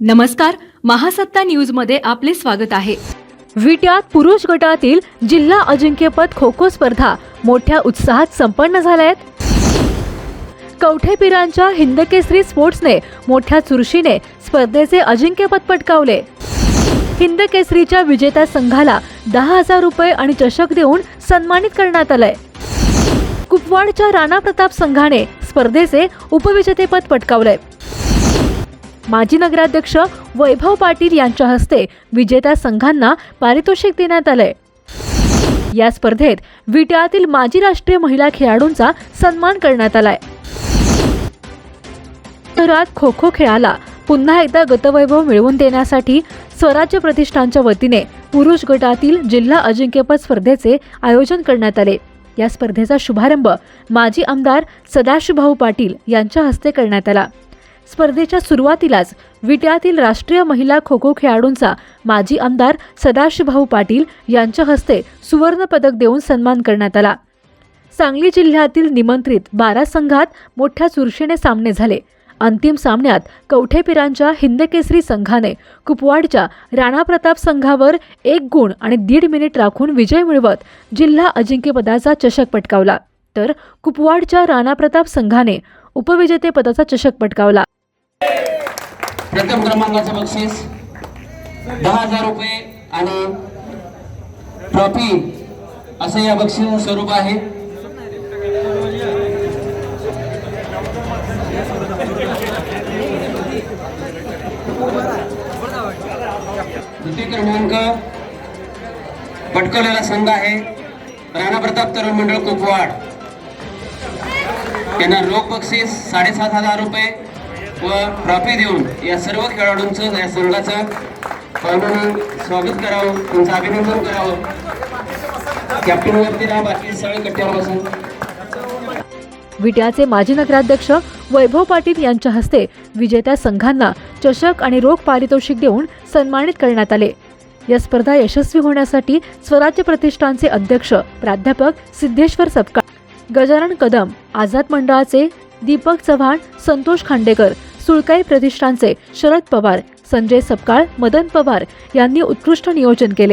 नमस्कार महासत्ता न्यूजमध्ये आपले स्वागत आहे. विट्यात पुरुष गटातील जिल्हा अजिंक्यपद खो खो स्पर्धा मोठ्या उत्साहात संपन्न झाल्या आहेत कवठेपिरांच्या हिंदकेसरी स्पोर्ट्सने मोठ्या चुरशीने स्पर्धेचे अजिंक्यपद पटकावले. हिंदकेसरीच्या विजेत्या संघाला दहा हजार रुपये आणि चषक देऊन सन्मानित करण्यात आलंय. कुपवाडच्या राणा प्रताप संघाने स्पर्धेचे उपविजेतेपद पटकावलंय. माजी नगराध्यक्ष वैभव पाटील यांच्या हस्ते विजेत्या संघांना पारितोषिक देण्यात आलंय. या स्पर्धेत विट्यातील माजी राष्ट्रीय महिला खेळाडूंचा सन्मान करण्यात आलाय. शहरात खो खो खेळाला पुन्हा एकदा गतवैभव मिळवून देण्यासाठी स्वराज्य प्रतिष्ठानच्या वतीने पुरुष गटातील जिल्हा अजिंक्यपद स्पर्धेचे आयोजन करण्यात आले. या स्पर्धेचा शुभारंभ माजी आमदार सदाशिवभाऊ पाटील यांच्या हस्ते करण्यात आला. स्पर्धेच्या सुरुवातीलाच विट्यातील राष्ट्रीय महिला खो खो खेळाडूंचा माजी आमदार सदाशिवभाऊ पाटील यांच्या हस्ते सुवर्णपदक देऊन सन्मान करण्यात आला. सांगली जिल्ह्यातील निमंत्रित बारा संघात मोठ्या चुरशीने सामने झाले. अंतिम सामन्यात कवठेपिरांच्या हिंदकेसरी संघाने कुपवाडच्या राणा प्रताप संघावर एक गुण आणि दीड मिनिट राखून विजय मिळवत जिल्हा अजिंक्यपदाचा चषक पटकावला. तर कुपवाडच्या राणा प्रताप संघाने उपविजेतेपदाचा चषक पटकावला. प्रथम क्रमांकाचं बक्षीस दहा हजार रुपये आणि ट्रॉफी असं या बक्षीस स्वरूप आहे. द्वितीय क्रमांक पटकवलेला संघ आहे. राणा प्रताप तरुण मंडळ कुपवाड त्यांना रोख बक्षीस साडेसात हजार रुपये. व ट्रॉफी देऊन या सर्व खेळाडूंचं या संघाचं पाहुण्याने स्वागत करावं त्यांचं अभिनंदन करावं. कॅप्टनवरती राहा बाकी सगळे कट्ट्यावर बसून विट्याचे माजी नगराध्यक्ष वैभव पाटील यांच्या हस्ते विजेत्या संघांना चषक आणि रोख पारितोषिक देऊन सन्मानित करण्यात आले. या स्पर्धा यशस्वी होण्यासाठी स्वराज्य प्रतिष्ठानचे अध्यक्ष प्राध्यापक सिद्धेश्वर सपकाळ गजानन कदम आझाद मंडळाचे दीपक चव्हाण संतोष खांडेकर सुळकाई प्रतिष्ठानचे शरद पवार संजय सपकाळ मदन पवार यांनी उत्कृष्ट नियोजन केले.